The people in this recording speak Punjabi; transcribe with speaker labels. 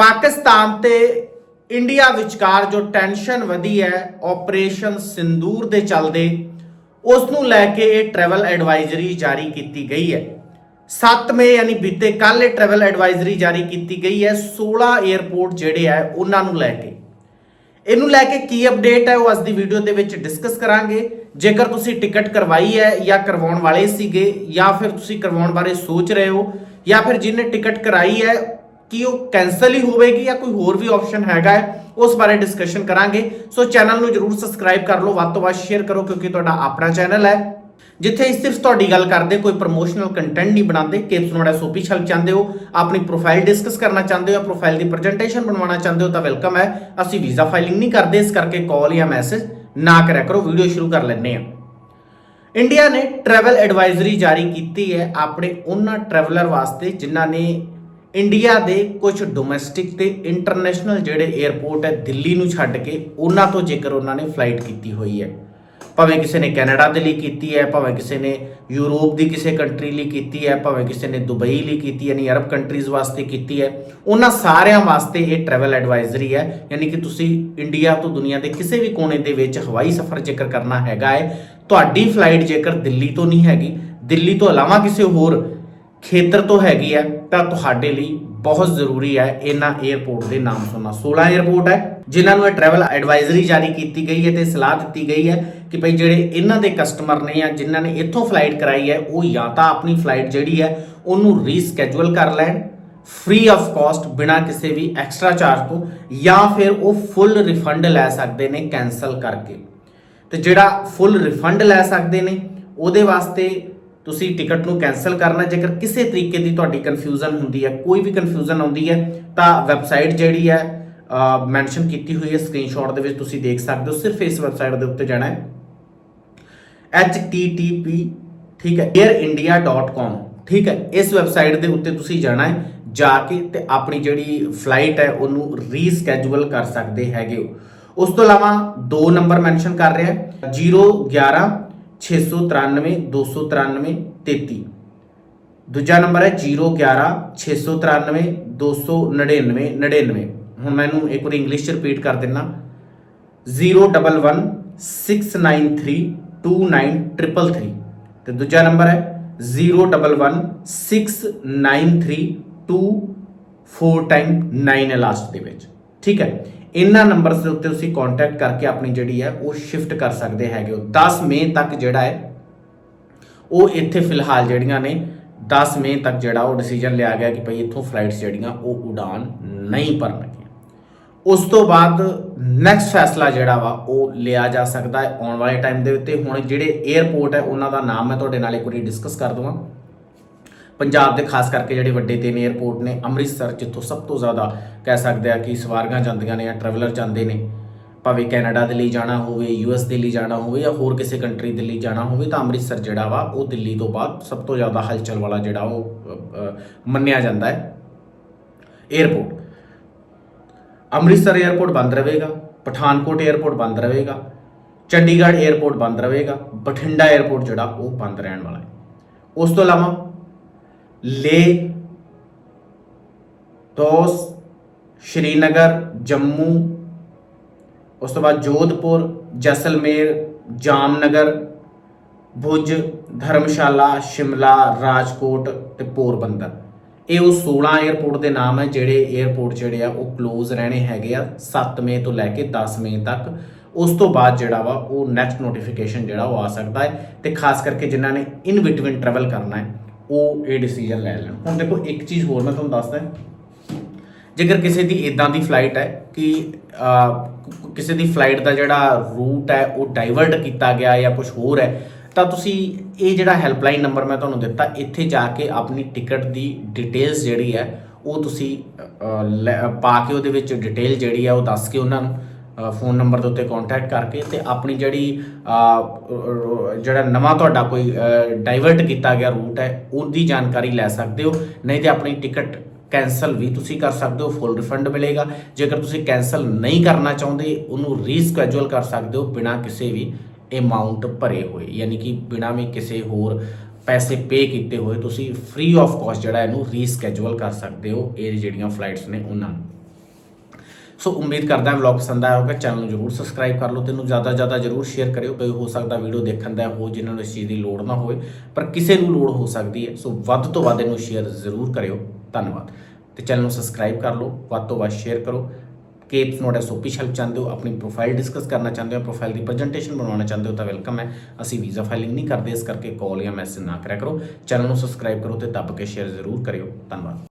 Speaker 1: ਪਾਕਿਸਤਾਨ ਤੇ ਇੰਡੀਆ ਵਿਚਕਾਰ ਜੋ ਟੈਨਸ਼ਨ ਵਧੀ ਹੈ ਆਪਰੇਸ਼ਨ ਸਿੰਦੂਰ ਦੇ ਚੱਲਦੇ ਉਸ ਨੂੰ ਲੈ ਕੇ ਇਹ ਟਰੈਵਲ ਐਡਵਾਈਜ਼ਰੀ ਜਾਰੀ ਕੀਤੀ ਗਈ ਹੈ। 7 ਮਈ ਯਾਨੀ ਬੀਤੇ ਕੱਲ੍ਹ ਇਹ ਟਰੈਵਲ ਐਡਵਾਈਜ਼ਰੀ ਜਾਰੀ ਕੀਤੀ ਗਈ ਹੈ 16 에ਅਰਪੋਰਟ ਜਿਹੜੇ ਆ ਉਹਨਾਂ ਨੂੰ ਲੈ ਕੇ। ਇਹਨੂੰ ਲੈ ਕੇ ਕੀ ਅਪਡੇਟ ਹੈ, ਉਹ ਅੱਜ ਦੀ ਵੀਡੀਓ ਦੇ ਵਿੱਚ ਡਿਸਕਸ ਕਰਾਂਗੇ। ਜੇਕਰ ਤੁਸੀਂ ਟਿਕਟ ਕਰਵਾਈ ਹੈ ਜਾਂ ਕਰਵਾਉਣ ਵਾਲੇ ਸੀਗੇ ਜਾਂ ਫਿਰ ਤੁਸੀਂ ਕਰਵਾਉਣ ਬਾਰੇ ਸੋਚ ਰਹੇ ਹੋ ਜਾਂ ਫਿਰ ਜਿਹਨੇ ਟਿਕਟ ਕਰਾਈ ਹੈ ਕਿ ਉਹ ਕੈਨਸਲ ਹੀ ਹੋਵੇਗੀ ਜਾਂ ਕੋਈ ਹੋਰ ਵੀ ਆਪਸ਼ਨ ਹੈਗਾ ਹੈ, ਉਸ ਬਾਰੇ ਡਿਸਕਸ਼ਨ ਕਰਾਂਗੇ। ਸੋ ਚੈਨਲ ਨੂੰ ਜਰੂਰ ਸਬਸਕ੍ਰਾਈਬ ਕਰ ਲਓ, ਵੱਧ ਤੋਂ ਵੱਧ ਸ਼ੇਅਰ ਕਰੋ, ਕਿਉਂਕਿ ਤੁਹਾਡਾ ਆਪਣਾ ਚੈਨਲ ਹੈ। ਜਿੱਥੇ ਸਿਰਫ ਤੁਹਾਡੀ ਗੱਲ ਕਰਦੇ, ਕੋਈ ਪ੍ਰੋਮੋਸ਼ਨਲ ਕੰਟੈਂਟ ਨਹੀਂ ਬਣਾਉਂਦੇ ਕੇਪਸ ਨੋੜਾ ਸੋਪੀ ਛਲ ਚਾਹੁੰਦੇ ਹੋ, ਆਪਣੀ ਪ੍ਰੋਫਾਈਲ ਡਿਸਕਸ ਕਰਨਾ ਚਾਹੁੰਦੇ ਹੋ ਪ੍ਰੋਫਾਈਲ ਦੀ ਪ੍ਰੈਜੈਂਟੇਸ਼ਨ ਬਣਵਾਉਣਾ ਚਾਹੁੰਦੇ ਹੋ, ਤਾਂ ਵੈਲਕਮ ਹੈ। ਅਸੀਂ ਵੀਜ਼ਾ ਫਾਈਲਿੰਗ ਨਹੀਂ ਕਰਦੇ, ਇਸ ਕਰਕੇ ਕਾਲ ਜਾਂ ਮੈਸੇਜ ਨਾ ਕਰਿਆ ਕਰੋ ਵੀਡੀਓ ਸ਼ੁਰੂ ਕਰ ਲੈਂਦੇ ਹਾਂ। ਇੰਡੀਆ ਨੇ ਟਰੈਵਲ ਐਡਵਾਈਜ਼ਰੀ ਜਾਰੀ ਕੀਤੀ ਹੈ ਆਪਣੇ ਉਹਨਾਂ ਟਰੈਵਲਰ ਵਾਸਤੇ, ਜਿਨ੍ਹਾਂ ਨੇ ਇੰਡੀਆ ਦੇ ਕੁਝ ਡੋਮੈਸਟਿਕ ਤੇ ਇੰਟਰਨੈਸ਼ਨਲ ਜਿਹੜੇ 에ਅਰਪੋਰਟ ਹੈ, ਦਿੱਲੀ ਨੂੰ ਛੱਡ ਕੇ ਉਹਨਾਂ ਤੋਂ ਜੇਕਰ ਉਹਨਾਂ ਨੇ ਫਲਾਈਟ ਕੀਤੀ ਹੋਈ ਹੈ। ਭਾਵੇਂ ਕਿਸੇ ਨੇ ਕੈਨੇਡਾ ਦੇ ਲਈ ਕੀਤੀ ਹੈ, ਭਾਵੇਂ ਕਿਸੇ ਨੇ ਯੂਰਪ ਦੀ ਕਿਸੇ ਕੰਟਰੀ ਲਈ ਕੀਤੀ ਹੈ, ਭਾਵੇਂ ਕਿਸੇ ਨੇ ਦੁਬਈ ਲਈ ਕੀਤੀ ਹੈ, ਯਾਨੀ ਅਰਬ ਕੰਟਰੀਜ਼ ਵਾਸਤੇ ਕੀਤੀ ਹੈ, ਉਹਨਾਂ ਸਾਰਿਆਂ ਵਾਸਤੇ ਇਹ ਟਰੈਵਲ ਐਡਵਾਈਜ਼ਰੀ ਹੈ। ਯਾਨੀ ਕਿ ਤੁਸੀਂ ਇੰਡੀਆ ਤੋਂ ਦੁਨੀਆ ਦੇ ਕਿਸੇ ਵੀ ਕੋਨੇ ਦੇ ਵਿੱਚ ਹਵਾਈ ਸਫ਼ਰ ਜੇਕਰ ਕਰਨਾ ਹੈਗਾ ਹੈ, ਤੁਹਾਡੀ ਫਲਾਈਟ ਜੇਕਰ ਦਿੱਲੀ ਤੋਂ ਨਹੀਂ ਹੈਗੀ, ਦਿੱਲੀ ਤੋਂ ਇਲਾਵਾ ਕਿਸੇ ਹੋਰ ਖੇਤਰ ਤੋਂ ਹੈਗੀ ਹੈ, ਤਾਂ ਤੁਹਾਡੇ ਲਈ ਬਹੁਤ ਜ਼ਰੂਰੀ ਹੈ ਇਹਨਾਂ 에ਅਰਪੋਰਟ ਦੇ ਨਾਮ ਸੁਣਨਾ। 16 에ਅਰਪੋਰਟ ਹੈ, ਜਿਨ੍ਹਾਂ ਨੂੰ ਇਹ ਟਰੈਵਲ ਐਡਵਾਈਜ਼ਰੀ ਜਾਰੀ ਕੀਤੀ ਗਈ ਹੈ ਤੇ ਸਲਾਹ ਦਿੱਤੀ ਗਈ ਹੈ ਕਿ ਭਈ ਜਿਹੜੇ ਇਹਨਾਂ ਦੇ ਕਸਟਮਰ ਨੇ ਜਾਂ ਜਿਨ੍ਹਾਂ ਨੇ ਇੱਥੋਂ ਫਲਾਈਟ ਕਰਾਈ ਹੈ, ਉਹ ਜਾਂ ਤਾਂ ਆਪਣੀ ਫਲਾਈਟ ਜਿਹੜੀ ਹੈ, ਉਹਨੂੰ ਰੀਸਕੇਜੂਅਲ ਕਰ ਲੈਣ ਫ੍ਰੀ ਆਫ ਕਾਸਟ ਬਿਨਾ ਕਿਸੇ ਵੀ ਐਕਸਟਰਾ ਚਾਰਜ ਤੋਂ, ਜਾਂ ਫਿਰ ਉਹ ਫੁੱਲ ਰਿਫੰਡ ਲੈ ਸਕਦੇ ਨੇ ਕੈਨਸਲ ਕਰਕੇ। ਤੇ ਜਿਹੜਾ ਫੁੱਲ ਰਿਫੰਡ ਲੈ ਸਕਦੇ ਨੇ, ਉਹਦੇ ਵਾਸਤੇ ਤੁਸੀਂ ਟਿਕਟ ਨੂੰ ਕੈਨਸਲ ਕਰਨਾ, ਜੇਕਰ ਕਿਸੇ ਤਰੀਕੇ ਦੀ ਤੁਹਾਡੀ ਕਨਫਿਊਜ਼ਨ ਹੁੰਦੀ ਹੈ, ਕੋਈ ਵੀ ਕਨਫਿਊਜ਼ਨ ਆਉਂਦੀ ਹੈ, ਤਾਂ ਵੈਬਸਾਈਟ ਜਿਹੜੀ ਹੈ ਮੈਂਸ਼ਨ ਕੀਤੀ ਹੋਈ ਹੈ ਸਕਰੀਨਸ਼ਾਟ ਦੇ ਵਿੱਚ ਤੁਸੀਂ ਦੇਖ ਸਕਦੇ ਹੋ, ਸਿਰਫ ਇਸ ਵੈਬਸਾਈਟ ਦੇ ਉੱਤੇ ਜਾਣਾ ਹੈ। Http ਠੀਕ ਹੈ airindia.com ਠੀਕ ਹੈ, ਇਸ ਵੈਬਸਾਈਟ ਦੇ ਉੱਤੇ ਤੁਸੀਂ ਜਾਣਾ ਹੈ, ਜਾ ਕੇ ਤੇ ਆਪਣੀ ਜਿਹੜੀ ਫਲਾਈਟ ਹੈ, ਉਹਨੂੰ ਰੀਸਕੇਜੂਅਲ ਕਰ ਸਕਦੇ ਹੈਗੇ ਹੋ। ਉਸ ਤੋਂ ਇਲਾਵਾ ਦੋ ਨੰਬਰ ਮੈਂਸ਼ਨ ਕਰ ਰਿਹਾ ਹੈ 011 693 293 33 ਦੂਜਾ ਨੰਬਰ ਹੈ 011 693 299 99 ਹੁਣ ਮੈਨੂੰ ਇੱਕ ਵਾਰ ਇੰਗਲਿਸ਼ ਚ ਰਿਪੀਟ ਕਰ ਦਿੰਨਾ 011 693 29333 ਤੇ ਦੂਜਾ ਨੰਬਰ ਹੈ 011 693 24 ਟਾਈਮ 9 ਹੈ ਲਾਸਟ ਦੇ ਵਿੱਚ ਠੀਕ ਹੈ ਇਹਨਾਂ ਨੰਬਰਸ ਦੇ ਉੱਤੇ ਤੁਸੀਂ ਕੰਟੈਕਟ ਕਰਕੇ ਆਪਣੀ ਜਿਹੜੀ ਹੈ ਉਹ ਸ਼ਿਫਟ ਕਰ ਸਕਦੇ ਹੈਗੇ ਹੋ। 10 ਮਈ ਤੱਕ ਜਿਹੜਾ ਹੈ, ਉਹ ਇੱਥੇ ਫਿਲਹਾਲ ਜਿਹੜੀਆਂ ਨੇ 10 ਮਈ ਤੱਕ ਜਿਹੜਾ ਉਹ ਡਿਸੀਜਨ ਲਿਆ ਗਿਆ ਕਿ ਭਈ ਇੱਥੋਂ ਫਲਾਈਟਸ ਜਿਹੜੀਆਂ ਉਹ ਉਡਾਨ ਨਹੀਂ ਭਰਨਗੀਆਂ। ਉਸ ਤੋਂ ਬਾਅਦ ਨੈਕਸਟ ਫੈਸਲਾ ਜਿਹੜਾ ਵਾ, ਉਹ ਲਿਆ ਜਾ ਸਕਦਾ ਹੈ ਆਉਣ ਵਾਲੇ ਟਾਈਮ ਦੇ ਉੱਤੇ। ਹੁਣ ਜਿਹੜੇ 에ਅਰਪੋਰਟ ਹੈ, ਉਹਨਾਂ ਦਾ ਨਾਮ ਮੈਂ ਤੁਹਾਡੇ ਨਾਲ ਇੱਕ ਵਾਰੀ ਡਿਸਕਸ ਕਰ ਦਵਾਂ। ਪੰਜਾਬ ਦੇ ਖਾਸ ਕਰਕੇ ਜਿਹੜੇ ਵੱਡੇ ਤਿੰਨ ਏਅਰਪੋਰਟ ਨੇ, ਅੰਮ੍ਰਿਤਸਰ ਜਿੱਥੋਂ ਸਭ ਤੋਂ ਜ਼ਿਆਦਾ ਕਹਿ ਸਕਦੇ ਆ ਕਿ ਸਵਾਰਗਾਂ ਜਾਂਦੀਆਂ ਨੇ ਜਾਂ ਟਰੈਵਲਰ ਜਾਂਦੇ ਨੇ, ਭਾਵੇਂ ਕੈਨੇਡਾ ਦੇ ਲਈ ਜਾਣਾ ਹੋਵੇ ਯੂ ਯੂਐਸ ਦੇ ਲਈ ਜਾਣਾ ਹੋਵੇ ਜਾਂ ਹੋਰ ਕਿਸੇ ਕੰਟਰੀ ਦੇ ਲਈ ਜਾਣਾ ਹੋਵੇ, ਤਾਂ ਅੰਮ੍ਰਿਤਸਰ ਜਿਹੜਾ ਵਾ, ਉਹ ਦਿੱਲੀ ਤੋਂ ਬਾਅਦ ਸਭ ਤੋਂ ਜ਼ਿਆਦਾ ਹਲਚਲ ਵਾਲਾ ਜਿਹੜਾ ਉਹ ਮੰਨਿਆ ਜਾਂਦਾ ਹੈ। ਏਅਰਪੋਰਟ ਅੰਮ੍ਰਿਤਸਰ ਏਅਰਪੋਰਟ ਬੰਦ ਰਹੇਗਾ, ਪਠਾਨਕੋਟ ਏਅਰਪੋਰਟ ਬੰਦ ਰਹੇਗਾ, ਚੰਡੀਗੜ੍ਹ ਏਅਰਪੋਰਟ ਬੰਦ ਰਹੇਗਾ, ਬਠਿੰਡਾ ਏਅਰਪੋਰਟ ਜਿਹੜਾ ਉਹ ਬੰਦ ਰਹਿਣ ਵਾਲਾ ਹੈ। ਉਸ ਤੋਂ ਇਲਾਵਾ ਲੇ ਤੋਸ ਸ਼੍ਰੀਨਗਰ, ਜੰਮੂ, ਉਸ ਤੋਂ ਬਾਅਦ ਜੋਧਪੁਰ, ਜੈਸਲਮੇਰ, ਜਾਮਨਗਰ, ਭੁਜ, ਧਰਮਸ਼ਾਲਾ, ਸ਼ਿਮਲਾ, ਰਾਜਕੋਟ ਤੇ ਪੋਰਬੰਦਰ। ਇਹ ਉਹ 16 에어ਪੋਰਟ ਦੇ ਨਾਮ ਹੈ ਜਿਹੜੇ 에어ਪੋਰਟ ਜਿਹੜੇ ਆ ਉਹ ক্লোਜ਼ ਰਹਿਣੇ ਹੈਗੇ ਆ 7 ਮਈ ਤੋਂ ਲੈ ਕੇ 10 ਮਈ ਤੱਕ। ਉਸ ਤੋਂ ਬਾਅਦ ਜਿਹੜਾ ਵਾ ਉਹ ਨੈਕਸਟ ਨੋਟੀਫਿਕੇਸ਼ਨ ਜਿਹੜਾ ਉਹ ਆ ਸਕਦਾ ਹੈ ਤੇ ਖਾਸ ਕਰਕੇ ਜਿਨ੍ਹਾਂ ਨੇ ਇਨ ਬਿਟਵੀਨ ਟਰੈਵਲ ਕਰਨਾ ਹੈ। ਉਹ ਇਹ ਡਿਸੀਜਨ ਲੈ ਲੈਣ। ਹੁਣ ਦੇਖੋ, ਇੱਕ ਚੀਜ਼ ਹੋਰ ਮੈਂ ਤੁਹਾਨੂੰ ਦੱਸਦਾ ਜੇਕਰ ਕਿਸੇ ਦੀ ਇਦਾਂ ਦੀ ਫਲਾਈਟ ਹੈ ਕਿ ਕਿਸੇ ਦੀ ਫਲਾਈਟ ਦਾ ਜਿਹੜਾ ਰੂਟ ਹੈ, ਉਹ ਡਾਈਵਰਟ ਕੀਤਾ ਗਿਆ ਜਾਂ ਕੁਝ ਹੋਰ ਹੈ, ਤਾਂ ਤੁਸੀਂ ਇਹ ਜਿਹੜਾ ਹੈਲਪਲਾਈਨ ਨੰਬਰ ਮੈਂ ਤੁਹਾਨੂੰ ਦਿੱਤਾ, ਇੱਥੇ ਜਾ ਕੇ ਆਪਣੀ ਟਿਕਟ ਦੀ ਡਿਟੇਲਸ ਜਿਹੜੀ ਹੈ, ਉਹ ਤੁਸੀਂ ਲੈ- ਪਾ ਕੇ ਉਹਦੇ ਵਿੱਚ ਡਿਟੇਲ ਜਿਹੜੀ ਹੈ, ਉਹ ਦੱਸ ਕੇ ਉਹਨਾਂ ਨੂੰ ਫੋਨ ਨੰਬਰ ਦੇ ਉੱਤੇ ਕੰਟੈਕਟ ਕਰਕੇ ਤੇ ਆਪਣੀ ਜਿਹੜੀ ਜਿਹੜਾ ਨਵਾਂ ਤੁਹਾਡਾ ਕੋਈ ਡਾਈਵਰਟ ਕੀਤਾ ਗਿਆ ਰੂਟ ਹੈ, ਉਹਦੀ ਜਾਣਕਾਰੀ ਲੈ ਸਕਦੇ ਹੋ। ਨਹੀਂ ਤੇ ਆਪਣੀ ਟਿਕਟ ਕੈਨਸਲ ਵੀ ਤੁਸੀਂ ਕਰ ਸਕਦੇ ਹੋ ਫੁੱਲ ਰਿਫੰਡ ਮਿਲੇਗਾ। ਜੇਕਰ ਤੁਸੀਂ ਕੈਨਸਲ ਨਹੀਂ ਕਰਨਾ ਚਾਹੁੰਦੇ, ਉਹਨੂੰ ਰੀਸਕੇਜੂਅਲ ਕਰ ਸਕਦੇ ਹੋ ਬਿਨਾਂ ਕਿਸੇ ਵੀ ਅਮਾਉਂਟ ਭਰੇ ਹੋਏ। ਯਾਨੀ ਕਿ ਬਿਨਾਂ ਵੀ ਕਿਸੇ ਹੋਰ ਪੈਸੇ ਪੇ ਕੀਤੇ ਹੋਏ ਤੁਸੀਂ ਫ੍ਰੀ ਆਫ ਕਾਸਟ ਜਿਹੜਾ ਇਹਨੂੰ ਰੀਸਕੇਜੂਅਲ ਕਰ ਸਕਦੇ ਹੋ। ਇਹ ਜਿਹੜੀਆਂ ਫਲਾਈਟਸ ਨੇ ਉਹਨਾਂ ਨੂੰ। ਸੋ ਉਮੀਦ ਕਰਦਾ ਵਲੌਗ ਪਸੰਦ ਆਇਆ ਹੋਵੇਗਾ ਚੈਨਲ ਨੂੰ ਜਰੂਰ ਸਬਸਕ੍ਰਾਈਬ ਕਰ ਲਓ ਤੈਨੂੰ ਜ਼ਿਆਦਾ ਜ਼ਿਆਦਾ ਜਰੂਰ ਸ਼ੇਅਰ ਕਰਿਓ ਕੋਈ ਹੋ ਸਕਦਾ ਵੀਡੀਓ ਦੇਖਣ ਦਾ ਹੋ, ਜਿਨ੍ਹਾਂ ਨੂੰ ਇਸ ਚੀਜ਼ ਦੀ ਲੋੜ ਨਾ ਹੋਵੇ, ਪਰ ਕਿਸੇ ਨੂੰ ਲੋੜ ਹੋ ਸਕਦੀ ਹੈ। ਸੋ ਵੱਧ ਤੋਂ ਵੱਧ ਇਹਨੂੰ ਸ਼ੇਅਰ ਜ਼ਰੂਰ ਕਰਿਓ। ਧੰਨਵਾਦ। ਤੇ ਚੈਨਲ ਨੂੰ ਸਬਸਕ੍ਰਾਈਬ ਕਰ ਲਓ, ਵੱਧ ਤੋਂ ਵੱਧ ਸ਼ੇਅਰ ਕਰੋ। ਕੇਪਸ ਨੋਟ ਐਸ ਓਫੀਸ਼ੀਅਲ ਚਾਹੁੰਦੇ ਹੋ, ਆਪਣੀ ਪ੍ਰੋਫਾਈਲ ਡਿਸਕਸ ਕਰਨਾ ਚਾਹੁੰਦੇ ਹੋ ਪ੍ਰੋਫਾਈਲ ਦੀ ਪ੍ਰੈਜੈਂਟੇਸ਼ਨ ਬਣਾਉਣਾ ਚਾਹੁੰਦੇ ਹੋ, ਤਾਂ ਵੈਲਕਮ ਹੈ। ਅਸੀਂ ਵੀਜ਼ਾ ਫਾਈਲਿੰਗ ਨਹੀਂ ਕਰਦੇ, ਇਸ ਕਰਕੇ ਕਾਲ ਜਾਂ ਮੈਸੇਜ ਨਾ ਕਰਿਆ ਕਰੋ। ਚੈਨਲ ਨੂੰ ਸਬਸਕ੍ਰਾਈਬ ਕਰੋ ਤੇ ਦੱਬ ਕੇ ਸ਼ੇਅਰ ਜ਼ਰੂਰ ਕਰਿਓ। ਧੰਨਵਾਦ।